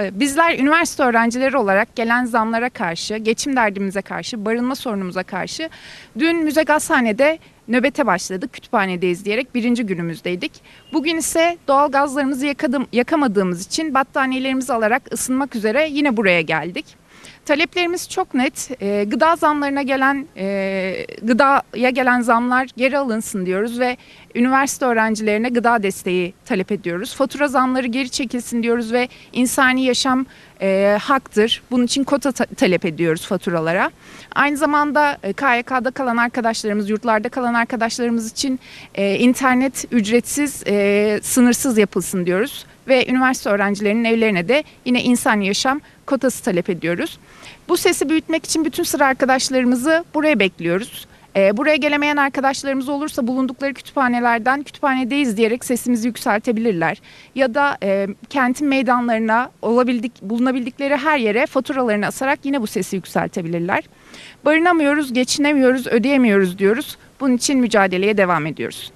Ee, Bizler üniversite öğrencileri olarak gelen zamlara karşı, geçim derdimize karşı, barınma sorunumuza karşı dün Müze Gazhane'de nöbete başladık. Kütüphanedeyiz diyerek birinci günümüzdeydik. Bugün ise doğal gazlarımızı yakadım, yakamadığımız için battaniyelerimizi alarak ısınmak üzere yine buraya geldik. Taleplerimiz çok net. Ee, gıda zamlarına gelen, e, gıdaya gelen zamlar geri alınsın diyoruz ve üniversite öğrencilerine gıda desteği talep ediyoruz. Fatura zamları geri çekilsin diyoruz ve insani yaşam e, haktır. Bunun için kota ta- talep ediyoruz faturalara. Aynı zamanda e, KYK'da kalan arkadaşlarımız, yurtlarda kalan arkadaşlarımız için e, internet ücretsiz, e, sınırsız yapılsın diyoruz. Ve üniversite öğrencilerinin evlerine de yine insani yaşam kotası talep ediyoruz. Bu sesi büyütmek için bütün sıra arkadaşlarımızı buraya bekliyoruz. Ee, buraya gelemeyen arkadaşlarımız olursa bulundukları kütüphanelerden kütüphanedeyiz diyerek sesimizi yükseltebilirler. Ya da e, kentin meydanlarına olabildik, bulunabildikleri her yere faturalarını asarak yine bu sesi yükseltebilirler. Barınamıyoruz, geçinemiyoruz, ödeyemiyoruz diyoruz. Bunun için mücadeleye devam ediyoruz.